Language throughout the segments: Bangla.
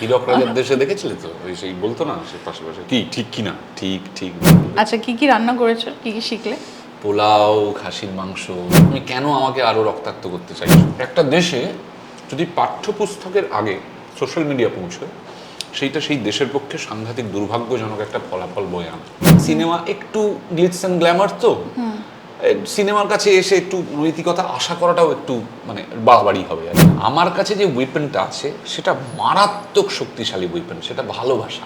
হীরক রাজার দেশে দেখেছিলে তো? ওই সেই বলতো না সে পাশে পাশে কি ঠিক কি না ঠিক ঠিক। আচ্ছা কি কি রান্না করেছ? কি কি শিখলে? পোলাও খাসির মাংস তুমি কেন আমাকে আরও রক্তাক্ত করতে চাইছো? একটা দেশে যদি পাঠ্যপুস্তকের আগে সোশ্যাল মিডিয়া পৌঁছয় সেইটা সেই দেশের পক্ষে সাংঘাতিক দুর্ভাগ্যজনক একটা ফলাফল বয়ে আনে। সিনেমা একটু গ্লিটস অ্যান্ড গ্ল্যামার তো? সিনেমার কাছে এসে একটু নৈতিকতা আশা করাটাও একটু মানে বাড়াবাড়ি হবে আর। আমার কাছে যে উইপেনটা আছে, সেটা মারাত্মক শক্তিশালী উইপেন সেটা ভালোবাসা।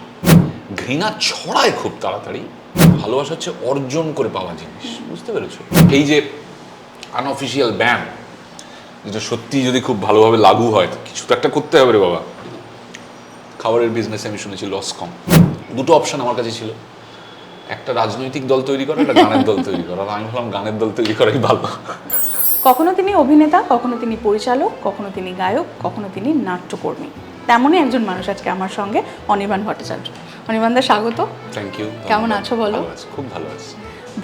ঘৃণা ছড়ায় খুব তাড়াতাড়ি। ভালোবাসা হচ্ছে অর্জন করে পাওয়া জিনিস, বুঝতে পেরেছ? এই যে আনঅফিসিয়াল ব্যান যেটা সত্যি যদি খুব ভালোভাবে লাগু হয় কিছু তো একটা করতে হবে রে বাবা। খাবারের বিজনেসে আমি শুনেছি লস কম। দুটো অপশন আমার কাছে ছিল। একটা রাজনৈতিক দল তৈরি করা একটা গানের দল তৈরি করা। আমি ভাবলাম গানের দল তৈরি করাই ভালো। কখনো তিনি অভিনেতা কখনো তিনি পরিচালক কখনো তিনি গায়ক কখনো তিনি নাট্যকর্মী। তেমনই একজন মানুষ আজকে আমার সঙ্গে অনির্বাণ ভট্টাচার্য। অনির্বাণ দা স্বাগত। থ্যাংক ইউ কেমন আছো বলো? খুব ভালো আছি।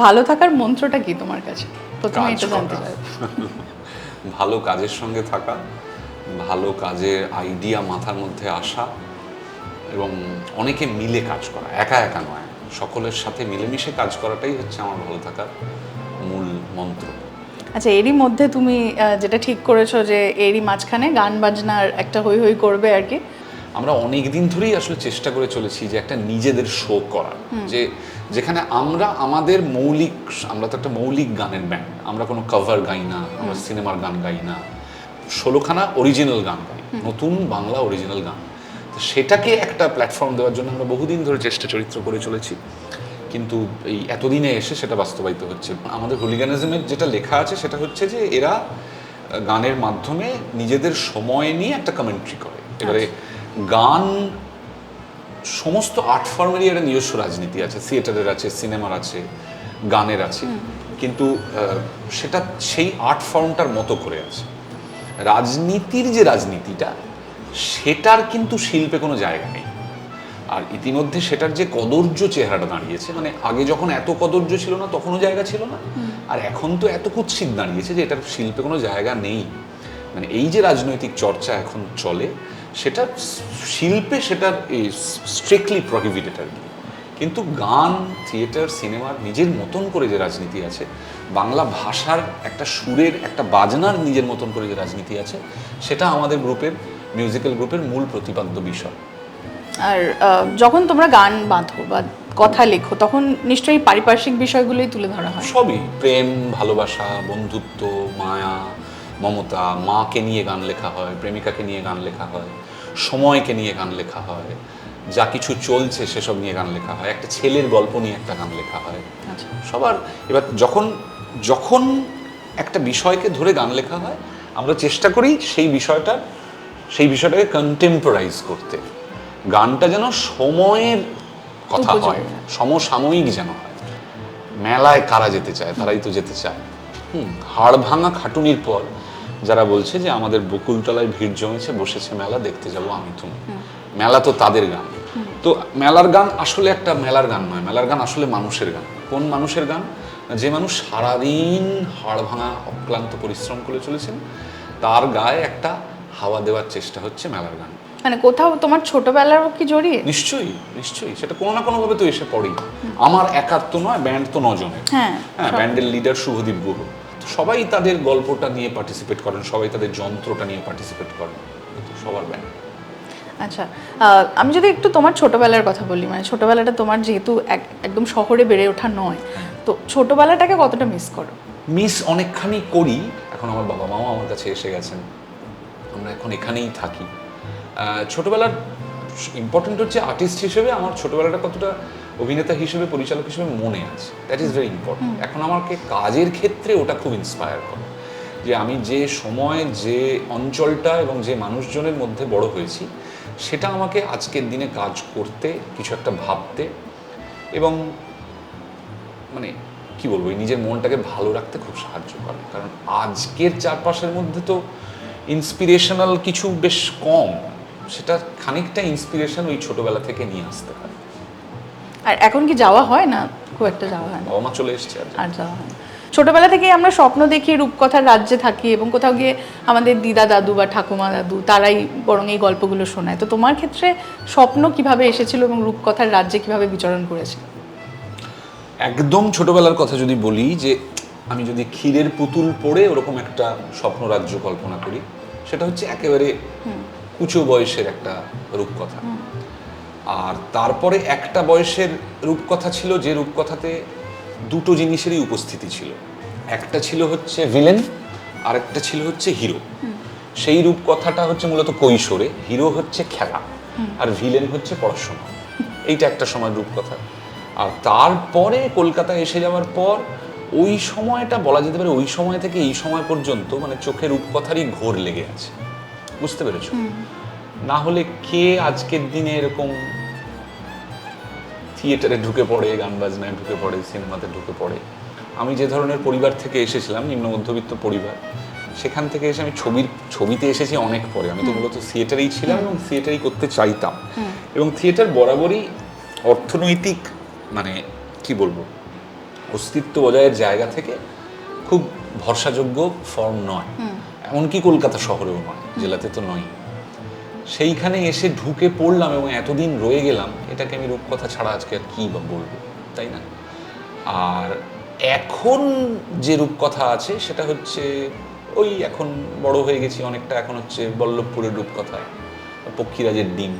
ভালো থাকার মন্ত্রটা কি তোমার কাছে? প্রথমে এটা জানতে চাই। ভালো কাজের সঙ্গে থাকা ভালো কাজের আইডিয়া মাথার মধ্যে আসা এবং অনেকে মিলে কাজ করা একা একা নয়। সকলের সাথে মিলেমিশে কাজ করাটাই হচ্ছে আমার ভালো থাকার মূল মন্ত্র। আচ্ছা এরই মধ্যে তুমি যেটা ঠিক করেছ যে এরই মাঝখানে গান বাজনার একটা হই হই করবে আর কি। আমরা অনেক দিন ধরেই আসলে চেষ্টা করে চলেছি যে একটা নিজেদের শো করার। যে যেখানে আমরা আমাদের মৌলিক আমরা তো একটা মৌলিক গানের ব্যান্ড আমরা কোনো কভার গাই না আমরা সিনেমার গান গাই না। ষোলোখানা অরিজিনাল গান গাই। নতুন বাংলা অরিজিনাল গান। সেটাকে একটা প্ল্যাটফর্ম দেওয়ার জন্য আমরা বহুদিন ধরে চেষ্টা চরিত্র করে চলেছি। কিন্তু এই এতদিনে এসে সেটা বাস্তবায়িত হচ্ছে। আমাদের হোলিগানিজমের যেটা লেখা আছে সেটা হচ্ছে যে এরা গানের মাধ্যমে নিজেদের সময় নিয়ে একটা কমেন্ট্রি করে। এবারে গান সমস্ত আর্ট ফর্মেরই একটা নিজস্ব রাজনীতি আছে। থিয়েটারের আছে সিনেমার আছে গানের আছে। কিন্তু সেটা সেই আর্ট ফর্মটার মতো করে আছে। রাজনীতির যে রাজনীতিটা সেটার কিন্তু শিল্পে কোনো জায়গা নেই। আর ইতিমধ্যে সেটার যে কদর্য চেহারাটা দাঁড়িয়েছে মানে আগে যখন এত কদর্য ছিল না তখনও জায়গা ছিল না। আর এখন তো এত কুৎসিত দাঁড়িয়েছে যে এটার শিল্পে কোনো জায়গা নেই। মানে এই যে রাজনৈতিক চর্চা এখন চলে সেটা শিল্পে সেটার স্ট্রিক্টলি প্রহিবিটেড আর কি। কিন্তু গান থিয়েটার সিনেমার নিজের মতন করে যে রাজনীতি আছে বাংলা ভাষার একটা সুরের একটা বাজনার নিজের মতন করে যে রাজনীতি আছে সেটা আমাদের গ্রুপের মিউজিক্যাল গ্রুপের মূল প্রতিপাদ্য বিষয়। আর যখন তোমরা গান বাঁধো বা কথা লেখো তখন নিশ্চয়ই পারিপার্শ্বিক বিষয়গুলোই তুলে ধরা হয়। সবই। প্রেম ভালোবাসা বন্ধুত্ব মায়া মমতা মাকে নিয়ে গান লেখা হয় প্রেমিকাকে নিয়ে গান লেখা হয় সময়কে নিয়ে গান লেখা হয় যা কিছু চলছে সেসব নিয়ে গান লেখা হয় একটা ছেলের গল্প নিয়ে একটা গান লেখা হয়। আচ্ছা। সবার এবার যখন যখন একটা বিষয়কে ধরে গান লেখা হয় আমরা চেষ্টা করি সেই বিষয়টা সেই বিষয়টাকে কন্টেম্পোরাইজ করতে। গানটা যেন সময়ের কথা হয় হয়। সমসাময়িক যেন হয়। মেলায় কারা যেতে চায় তারাই তো যেতে চায়। হুম হাড় ভাঙা খাটুনির পর যারা বলছে যে আমাদের বকুলতলায় ভিড় জমেছে বসেছে মেলা দেখতে যাব আমি তুমি মেলা তো তাদের গান। তো মেলার গান আসলে একটা মেলার গান নয় মেলার গান আসলে মানুষের গান। কোন মানুষের গান? যে মানুষ সারাদিন হাড় ভাঙা অক্লান্ত পরিশ্রম করে চলেছেন তার গায়ে একটা হাওয়া দেওয়ার চেষ্টা হচ্ছে মেলার গান। মানে কোথাও তোমার ছোটবেলার কি জড়িয়ে? নিশ্চয়ই নিশ্চয়ই। সেটা কোনো না কোনোভাবে তো এসে পড়েই। আমার একার তো নয় ব্যান্ড তো নজনের। হ্যাঁ হ্যাঁ ব্যান্ডের লিডার শুভদীপ গুহ। তো সবাই তাদের গল্পটা নিয়ে পার্টিসিপেট করেন সবাই তাদের যন্ত্রটা নিয়ে পার্টিসিপেট করেন। সবার ব্যান্ড। আচ্ছা আমি যদি একটু তোমার ছোটবেলার কথা বলি মানে ছোটবেলাটা তোমার যেহেতু এক- একদম শহরে বেড়ে ওঠা নয় তো ছোটবেলাটাকে কতটা মিস করো? মিস অনেকখানি করি এখন আমার বাবা মাও আমার কাছে এসে গেছেন। আমরা এখন এখানেই থাকি। ছোটবেলার ইম্পর্টেন্ট হচ্ছে আর্টিস্ট হিসেবে আমার ছোটবেলাটা কতটা অভিনেতা হিসেবে পরিচালক হিসেবে মনে আছে। দ্যাট ইজ ভেরি ইম্পর্টেন্ট এখন আমাকে কাজের ক্ষেত্রে ওটা খুব ইন্সপায়ার করে যে আমি যে সময় যে অঞ্চলটা এবং যে মানুষজনের মধ্যে বড় হয়েছি সেটা আমাকে আজকের দিনে কাজ করতে কিছু একটা ভাবতে এবং মানে কি বলব নিজের মনটাকে ভালো রাখতে খুব সাহায্য করে। কারণ আজকের চারপাশের মধ্যে তো ইন্সপিরেশনাল কিছু বেশ কম। সেটা খানিকটা ইন্সপিরেশন ওই ছোটবেলা থেকে নিয়ে আসতে হয় আর এখন কি যাওয়া হয় না? খুব একটা যাওয়া হয় না। বাবা মা চলে এসছে আর যাওয়া হয় না। ছোটবেলা থেকেই আমরা স্বপ্ন দেখি রূপকথার রাজ্যে থাকি এবং কোথাও গিয়ে আমাদের দিদা দাদু বা ঠাকুমা দাদু তারাই বরং এই গল্পগুলো শোনায়। তো তোমার ক্ষেত্রে স্বপ্ন কীভাবে এসেছিল এবং রূপকথার রাজ্যে কীভাবে বিচরণ করেছে একদম ছোটবেলার কথা যদি বলি যে আমি যদি ক্ষীরের পুতুল পড়ে ওরকম একটা স্বপ্ন রাজ্য কল্পনা করি সেটা হচ্ছে একেবারে উঁচু বয়সের একটা রূপকথা। আর তারপরে একটা বয়সের রূপকথা ছিল যে রূপকথাতে দুটো জিনিসেরই উপস্থিতি ছিল। একটা ছিল হচ্ছে ভিলেন আর একটা ছিল হচ্ছে হিরো সেই রূপকথাটা হচ্ছে মূলত কৈশোরে। হিরো হচ্ছে খেলা আর ভিলেন হচ্ছে পড়াশোনা। এইটা একটা সময় রূপকথা। আর তারপরে কলকাতায় এসে যাওয়ার পর ওই সময়টা বলা যেতে পারে ওই সময় থেকে এই সময় পর্যন্ত মানে চোখের রূপকথারই ঘোর লেগে আছে। বুঝতে পেরেছ? না হলে কে আজকের দিনে এরকম থিয়েটারে ঢুকে পড়ে গান বাজনায় ঢুকে পড়ে সিনেমাতে ঢুকে পড়ে? আমি যে ধরনের পরিবার থেকে এসেছিলাম নিম্ন মধ্যবিত্ত পরিবার সেখান থেকে এসে আমি ছবির ছবিতে এসেছি অনেক পরে। আমি তো মূলত থিয়েটারেই ছিলাম এবং থিয়েটারই করতে চাইতাম। এবং থিয়েটার বরাবরই অর্থনৈতিক মানে কি বলব? অস্তিত্ব বজায়ের জায়গা থেকে খুব ভরসাযোগ্য ফর্ম নয়। এমনকি কলকাতা শহরেও নয় জেলাতে তো নয় সেইখানে এসে ঢুকে পড়লাম এবং এতদিন রয়ে গেলাম এটাকে আমি রূপকথা ছাড়া আজকে আর কী বা বলব তাই না? আর এখন যে রূপকথা আছে সেটা হচ্ছে ওই এখন বড় হয়ে গেছি অনেকটা এখন হচ্ছে বল্লভপুরের রূপকথা পক্ষীরাজের ডিম।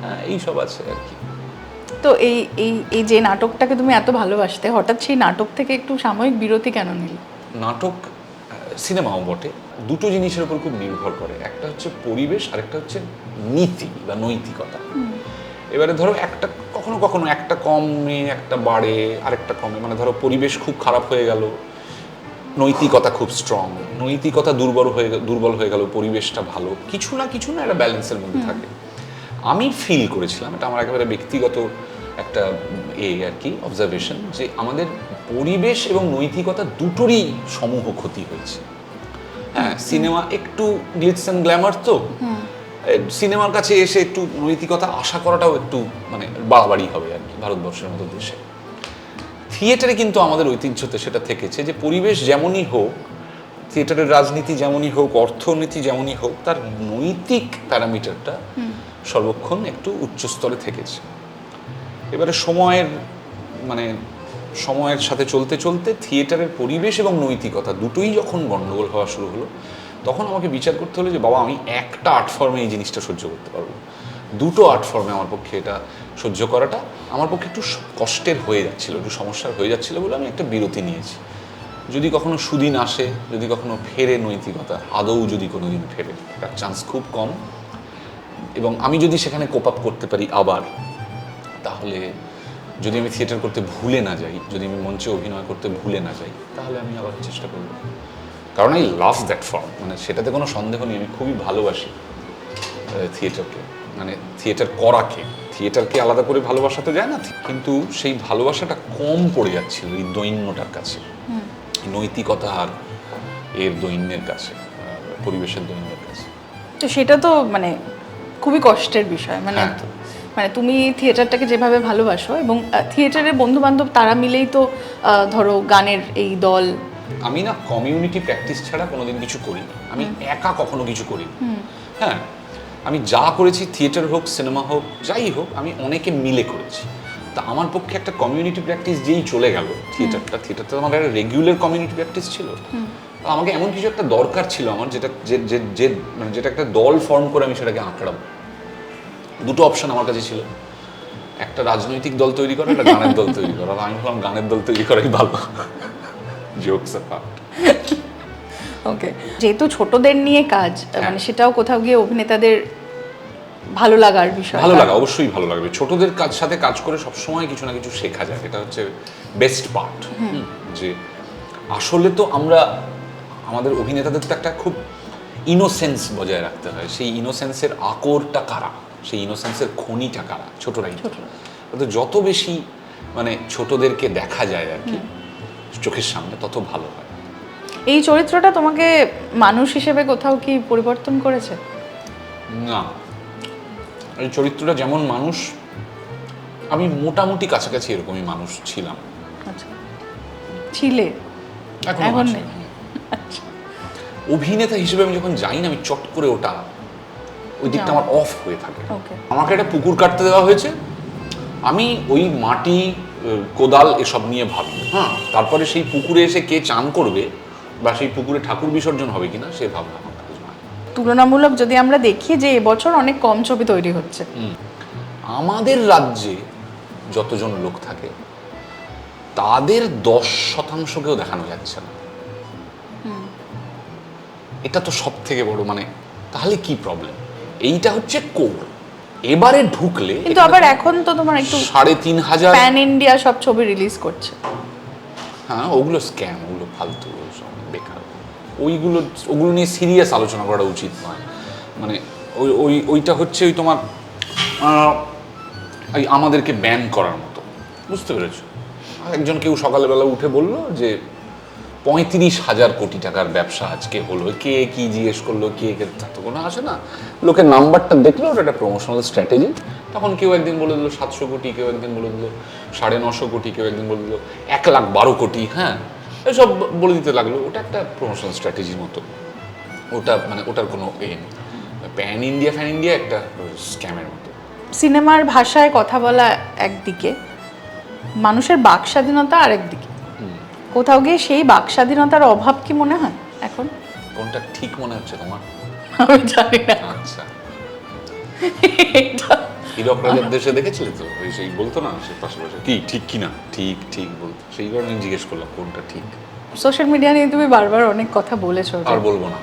হ্যাঁ এইসব আছে আর কি। তো এই এই এই যে নাটকটাকে তুমি এত ভালোবাসতে হঠাৎ সেই নাটক থেকে একটু সাময়িক বিরতি কেন নিলে? নাটক সিনেমাও বটে। দুটো জিনিসের উপর খুব নির্ভর করে। একটা হচ্ছে পরিবেশ আর একটা হচ্ছে নীতি বা নৈতিকতা। এবারে ধরো একটা কখনো কখনো একটা কমে একটা বাড়ে আরেকটা কমে। মানে ধরো পরিবেশ খুব খারাপ হয়ে গেল নৈতিকতা খুব স্ট্রং নৈতিকতা দুর্বল হয়ে দুর্বল হয়ে গেল পরিবেশটা ভালো। কিছু না কিছু না একটা ব্যালেন্সের মধ্যে থাকে। আমি ফিল করেছিলাম এটা আমার একেবারে ব্যক্তিগত একটা এ আর কি অবজারভেশন যে আমাদের পরিবেশ এবং নৈতিকতা দুটোরই সমূহ ক্ষতি হয়েছে। হ্যাঁ সিনেমা একটু গ্লিটস অ্যান্ড গ্ল্যামার তো। সিনেমার কাছে এসে একটু নৈতিকতা আশা করাটাও একটু মানে বাড়াবাড়ি হবে আর কি ভারতবর্ষের মতো দেশে। থিয়েটারে কিন্তু আমাদের ঐতিহ্যতে সেটা থেকেছে যে পরিবেশ যেমনই হোক থিয়েটারের রাজনীতি যেমনই হোক অর্থনীতি যেমনই হোক তার নৈতিক প্যারামিটারটা সর্বক্ষণ একটু উচ্চস্তরে থেকেছে। এবারে সময়ের মানে সময়ের সাথে চলতে চলতে থিয়েটারের পরিবেশ এবং নৈতিকতা দুটোই যখন গণ্ডগোল হওয়া শুরু হলো, তখন আমাকে বিচার করতে হলো যে, বাবা, আমি একটা আর্ট ফর্মে এই জিনিসটা সহ্য করতে পারব দুটো আর্ট ফর্মে আমার পক্ষে এটা সহ্য করাটা আমার পক্ষে একটু কষ্টের হয়ে যাচ্ছিল, একটু সমস্যার হয়ে যাচ্ছিল বলে আমি একটা বিরতি নিয়েছি। যদি কখনো সুদিন আসে, যদি কখনো ফেরে নৈতিকতা, আদৌ যদি কোনো দিন ফেরে, তার চান্স খুব কম। এবং আমি যদি সেখানে কোপ আপ করতে পারি আবার তাহলে যদি আমি থিয়েটার করতে ভুলে না যাই যদি আমি মঞ্চে অভিনয় করতে ভুলে না যাই তাহলে আমি আবার চেষ্টা করব। কারণ আই লাভ দ্যাট ফর্ম। মানে সেটাতে কোনো সন্দেহ নেই আমি খুবই ভালোবাসি থিয়েটারকে। মানে থিয়েটার করাকে। থিয়েটারকে আলাদা করে ভালোবাসা তো যায় না কিন্তু সেই ভালোবাসাটা কম পড়ে যাচ্ছিল এই দৈন্যটার কাছে। নৈতিকতা আর এর দৈন্যের কাছে পরিবেশের দৈন্যের কাছে। তো সেটা তো মানে খুবই কষ্টের বিষয় মানে হ্যাঁ। মানে তুমি থিয়েটারটাকে যেভাবে ভালোবাসো এবং থিয়েটারের বন্ধু বান্ধব তারা মিলেই তো ধরো গানের এই দল। আমি না কমিউনিটি প্র্যাকটিস ছাড়া কোনোদিন কিছু করিনি। আমি একা কখনো কিছু করিনি। হ্যাঁ আমি যা করেছি থিয়েটার হোক সিনেমা হোক যাই হোক আমি অনেকে মিলে করেছি। তা আমার পক্ষে একটা কমিউনিটি প্র্যাকটিস যেই চলে গেল থিয়েটারটা। থিয়েটারটা আমার একটা রেগুলার কমিউনিটি প্র্যাকটিস ছিল। আমাকে এমন কিছু একটা দরকার ছিল আমার যেটা যে যে- যে মানে যেটা একটা দল ফর্ম করে আমি সেটাকে আঁকড়াবো। দুটো অপশন আমার কাছে ছিল। একটা রাজনৈতিক দল তৈরি করা একটা গানের দল তৈরি করা। আমি ভাবলাম গানের দল তৈরি করাই ভালো। জোকস অ্যাপার্ট ওকে যেহেতু ছোটদের নিয়ে কাজ হ্যাঁ। মানে সেটাও কোথাও গিয়ে অভিনেতাদের ভালো লাগার বিষয়। ভালো লাগা অবশ্যই ভালো লাগবে। ছোটদের কাজ সাথে কাজ করে সবসময় কিছু না কিছু শেখা যায়। এটা হচ্ছে বেস্ট পার্ট যে আসলে তো আমরা আমাদের অভিনেতাদের তো একটা খুব ইনোসেন্স বজায় রাখতে হয়। সেই ইনোসেন্সের আকরটা কারা? সেই ইনোসেন্সের খনিটা কারা? ছোটরাই ছোটরা। তো যত বেশি মানে ছোটদেরকে দেখা যায় আর কি চোখের সামনে তত ভালো হয়। এই চরিত্রটা তোমাকে মানুষ হিসেবে কোথাও কি পরিবর্তন করেছে? না। এই চরিত্রটা যেমন মানুষ আমি মোটামুটি কাছাকাছি এরকমই মানুষ ছিলাম। আচ্ছা। ছিলে? এখনও। নেই? অভিনেতা হিসেবে আমি যখন যাই না আমি চট করে ওটা ওই দিকটা আমার অফ হয়ে থাকে। আমাকে একটা পুকুর কাটতে দেওয়া হয়েছে। আমি ওই মাটি কোদাল এসব নিয়ে ভাবি। হ্যাঁ তারপরে সেই পুকুরে এসে কে চান করবে বা সেই পুকুরে ঠাকুর বিসর্জন হবে কিনা সে ভাবনা। তুলনামূলক যদি আমরা দেখি যে এবছর অনেক কম ছবি তৈরি হচ্ছে। আমাদের রাজ্যে যতজন লোক থাকে তাদের দশ শতাংশকেও দেখানো যাচ্ছে না। এটা তো সব থেকে বড় মানে তাহলে কি প্রবলেম এইটা হচ্ছে কোর। এবারে ঢুকলে কিন্তু আবার এখন তো তোমার একটু সাড়ে তিন হাজার প্যান ইন্ডিয়া সব ছবি রিলিজ করছে। হ্যাঁ ওগুলো স্ক্যাম ওগুলো ফালতু সব বেকার। ওইগুলো ওগুলো নিয়ে সিরিয়াস আলোচনা করা উচিত নয়। মানে ওই ওই ওইটা হচ্ছে ওই তোমার ওই আমাদেরকে ব্যান করার মতো। বুঝতে পেরেছ? একজন কেউ সকালবেলা উঠে বলল যে পঁয়ত্রিশ হাজার কোটি টাকার ব্যবসা আজকে হলো। কে কি জিজ্ঞেস করল, কে কে তা কোনো আসে না? লোকের নাম্বারটা দেখল, ওটা একটা প্রমোশনাল স্ট্র্যাটেজি তখন কেউ একদিন বলে দিল সাতশো কোটি, কেউ একদিন বলে দিল সাড়ে নশো কোটি, কেউ একদিন বলে দিল এক লাখ বারো কোটি হ্যাঁ? এসব বলে দিতে লাগল। ওটা একটা প্রমোশনাল স্ট্র্যাটেজির মতো। ওটা মানে ওটার কোনো এ নেই। প্যান ইন্ডিয়া ফ্যান ইন্ডিয়া একটা স্ক্যামের মতো। সিনেমার ভাষায় কথা বলা একদিকে, মানুষের বাক স্বাধীনতা আরেকদিকে। কোথাও গিয়ে সেই বাক স্বাধীনতার অভাব কি মনে হয় এখন? কোনটা ঠিক মনে হচ্ছে তোমার? আমি জানি না। আচ্ছা। হীরক রাজার দেশে দেখেছিলে তো? ওই সেই বলতো না সে পাশে পাশে কি ঠিক কি না ঠিক ঠিক বলতো সেই কারণে জিজ্ঞেস করলাম কোনটা ঠিক? সোশ্যাল মিডিয়া নিয়ে তুমি বারবার অনেক কথা বলেছ। আর বলব না।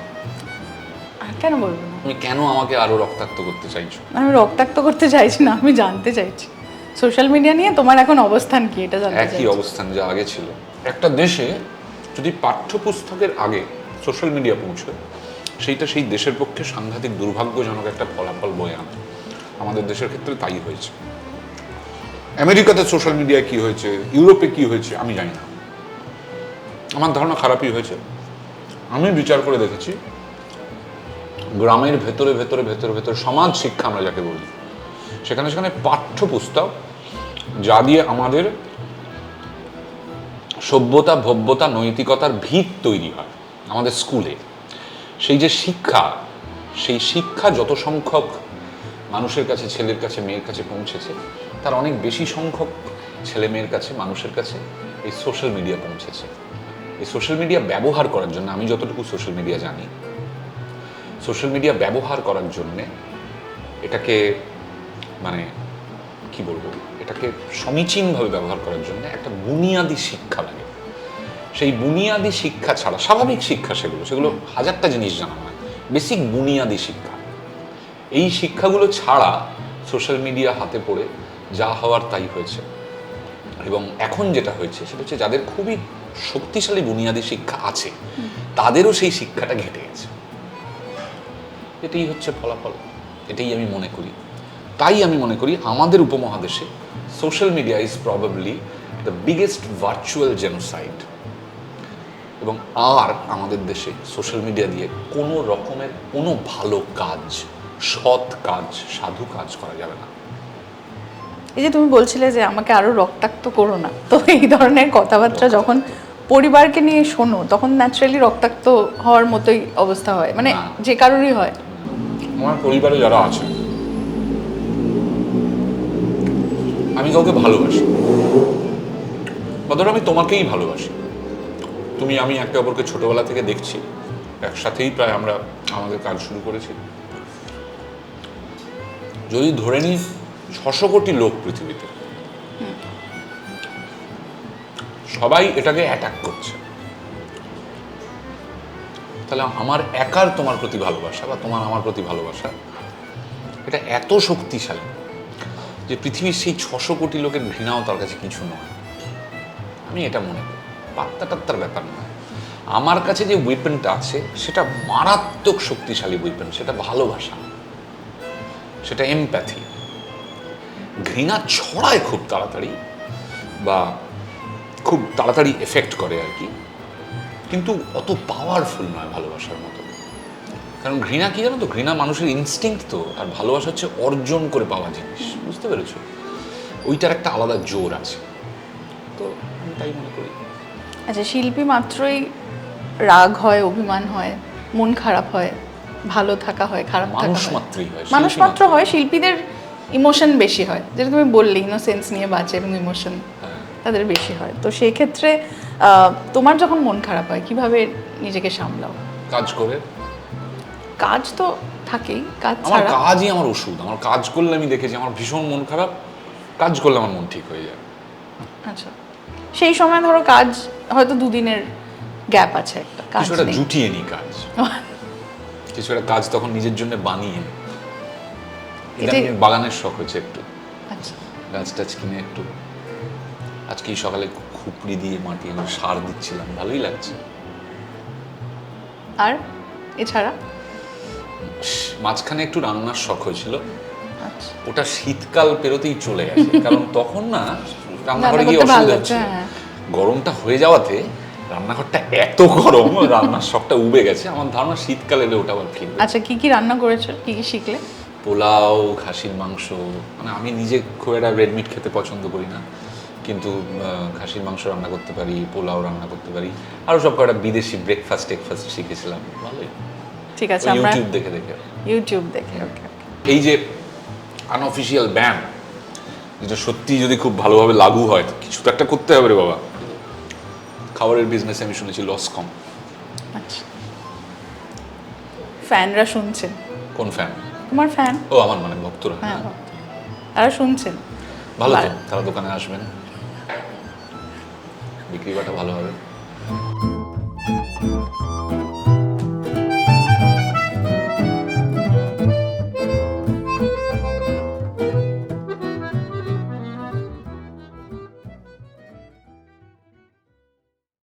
কেন বলব না? তুমি কেন আমাকে আরও রক্তাক্ত করতে চাইছো? আমি রক্তাক্ত করতে চাইছি না আমি জানতে চাইছি। সোশ্যাল মিডিয়া নিয়ে তোমার এখন অবস্থান কি? এটা জানতে একই অবস্থান যা আগে ছিল। একটা দেশে যদি পাঠ্যপুস্তকের আগে সোশ্যাল মিডিয়া পৌঁছয় সেইটা সেই দেশের পক্ষে সাংঘাতিক দুর্ভাগ্যজনক একটা ফলাফল বয়ে আনে। আমাদের দেশের ক্ষেত্রে তাই হয়েছে। আমেরিকাতে সোশ্যাল মিডিয়ায় কি হয়েছে? ইউরোপে কি হয়েছে? আমি জানি না। আমার ধারণা খারাপই হয়েছে। আমি বিচার করে দেখেছি, গ্রামের ভেতরে ভেতরে ভেতরে ভেতরে সমাজ শিক্ষা আমরা যাকে বলি, সেখানে সেখানে পাঠ্যপুস্তক যা দিয়ে আমাদের সভ্যতা, ভব্যতা, নৈতিকতার ভিত তৈরি হয় আমাদের স্কুলে। সেই যে শিক্ষা, সেই শিক্ষা যত সংখ্যক মানুষের কাছে, ছেলের কাছে, মেয়ের কাছে পৌঁছেছে, তার অনেক বেশি সংখ্যক ছেলে মেয়ের কাছে, মানুষের কাছে এই সোশ্যাল মিডিয়া পৌঁছেছে। এই সোশ্যাল মিডিয়া ব্যবহার করার জন্য, আমি যতটুকু সোশ্যাল মিডিয়া জানি সোশ্যাল মিডিয়া ব্যবহার করার জন্যে এটাকে মানে কি বলব? এটাকে সমীচীনভাবে ব্যবহার করার জন্য একটা বুনিয়াদি শিক্ষা লাগে। সেই বুনিয়াদি শিক্ষা ছাড়া, স্বাভাবিক শিক্ষা সেগুলো সেগুলো হাজারটা জিনিস জানা হয়। বেসিক বুনিয়াদি শিক্ষা। এই শিক্ষাগুলো ছাড়া সোশ্যাল মিডিয়া হাতে পড়ে যা হওয়ার তাই হয়েছে। এবং এখন যেটা হয়েছে, সেটা হচ্ছে যাদের খুবই শক্তিশালী বুনিয়াদি শিক্ষা আছে, তাদেরও সেই শিক্ষাটা ঘেটে গেছে। এটাই হচ্ছে ফলাফল। এটাই আমি মনে করি। তাই আমি মনে করি আমাদের উপমহাদেশে social media is probably the biggest virtual genocide এবং আর আমাদের দেশে সোশ্যাল মিডিয়া দিয়ে কোনো রকমের কোনো ভালো কাজ সৎ কাজ সাধু কাজ করা যাবে না। এই যে তুমি বলছিলে যে আমাকে আরও রক্তাক্ত করো না তো এই ধরনের কথাবার্তা যখন পরিবারকে নিয়ে শোনো তখন ন্যাচারালি রক্তাক্ত হওয়ার মতোই অবস্থা হয়। মানে যে কারোরই হয়। আমার পরিবারে যারা আছে আমি কাউকে ভালোবাসি। বা ধরো আমি তোমাকেই ভালোবাসি। তুমি, আমি একে অপরকে ছোটবেলা থেকে দেখছি। একসাথেই প্রায় আমরা আমাদের কাজ শুরু করেছি। যদি ধরে নিই, ছশো কোটি লোক পৃথিবীতে। সবাই এটাকে অ্যাটাক করছে। তাহলে আমার একার তোমার প্রতি ভালোবাসা বা তোমার আমার প্রতি ভালোবাসা, এটা এত শক্তিশালী। যে পৃথিবীর সেই ছশো কোটি লোকের ঘৃণাও তার কাছে কিছু নয়। আমি এটা মনে করি। পাত্তা টাত্তার ব্যাপার নয়। আমার কাছে যে ওয়েপেনটা আছে, সেটা মারাত্মক শক্তিশালী ওয়েপেন সেটা ভালোবাসা সেটা এমপ্যাথি ঘৃণা ছড়ায় খুব তাড়াতাড়ি বা খুব তাড়াতাড়ি এফেক্ট করে আর কি। কিন্তু অত পাওয়ারফুল নয় ভালোবাসার মতো। কারণ ঘৃণা কি জানো তো? ঘৃণা মানুষের ইনস্টিংক্ট তো। আর ভালোবাসা হচ্ছে অর্জন করে পাওয়া জিনিস। বুঝতে পেরেছ? ওইটার একটা আলাদা জোর আছে। তো আমি তাই মনে করি। আচ্ছা শিল্পী মাত্রই রাগ হয় অভিমান হয় মন খারাপ হয় ভালো থাকা হয় খারাপ মানুষ মাত্রই হয় মানুষ মাত্র হয় শিল্পীদের ইমোশন বেশি হয়। যেটা তুমি বললে ইনোসেন্স নিয়ে বাঁচে এবং ইমোশন হ্যাঁ। তাদের বেশি হয়। তো সেই ক্ষেত্রে তোমার যখন মন খারাপ হয় কীভাবে নিজেকে সামলাও? কাজ করে কাজ তো থাকেই কাজ আমার ছাড়া। কাজই আমার ওষুধ। আমার কাজ করলে আমি দেখেছি আমার ভীষণ মন খারাপ। কাজ করলে আমার মন ঠিক হয়ে যায়। আচ্ছা। সেই সময় ধরো কাজ হয়তো দুদিনের গ্যাপ আছে একটা কাজ কিছু একটা নেই। জুটিয়ে নি কাজ। কিছু একটা কাজ তখন নিজের জন্য বানিয়ে নিই। এটা এটাই- আমি বাগানের শখ হয়েছে একটু। আচ্ছা। গাছ টাছ কিনে একটু। আজকে এই সকালে খুপড়ি দিয়ে মাটি এনে সার দিচ্ছিলাম ভালোই লাগছে। আর এছাড়া? মাঝখানে একটু রান্নার শখ হয়েছিল। আচ্ছা। ওটা শীতকাল পেরোতেই চলে গেছে কারণ তখন না রান্নাঘরে গিয়ে অসুবিধা হচ্ছিল হ্যাঁ। গরমটা হয়ে যাওয়াতে রান্নাঘরটা এত গরম রান্নার শখটা উবে গেছে। আমার ধারণা শীতকালে এলে ওটা আবার ফিরবে আচ্ছা কি কি রান্না করেছ? কি কি শিখলে? পোলাও খাসির মাংস মানে আমি নিজে খুব একটা রেড মিট খেতে পছন্দ করি না কিন্তু খাসির মাংস রান্না করতে পারি পোলাও রান্না করতে পারি আরও সব কটা বিদেশি ব্রেকফাস্ট টেকফাস্ট শিখেছিলাম। ভালোই। ঠিক আছে আমরা ইউটিউব দেখে দেখে। ইউটিউব দেখে ওকে এই যে আনঅফিশিয়াল ব্যান যেটা সত্যি যদি খুব ভালোভাবে লাগু হয় কিছু তো একটা করতে হবে রে বাবা। খাবারের বিজনেসে আমি শুনেছি লস কম। আচ্ছা। ফ্যানরা শুনছেন? কোন ফ্যান তোমার ফ্যান ও আমার মানে ভক্তরা। হ্যাঁ হ্যাঁ। তারা শুনছেন? ভালো তো তারা দোকানে আসবেন। বিক্রি বাটা ভালো হবে।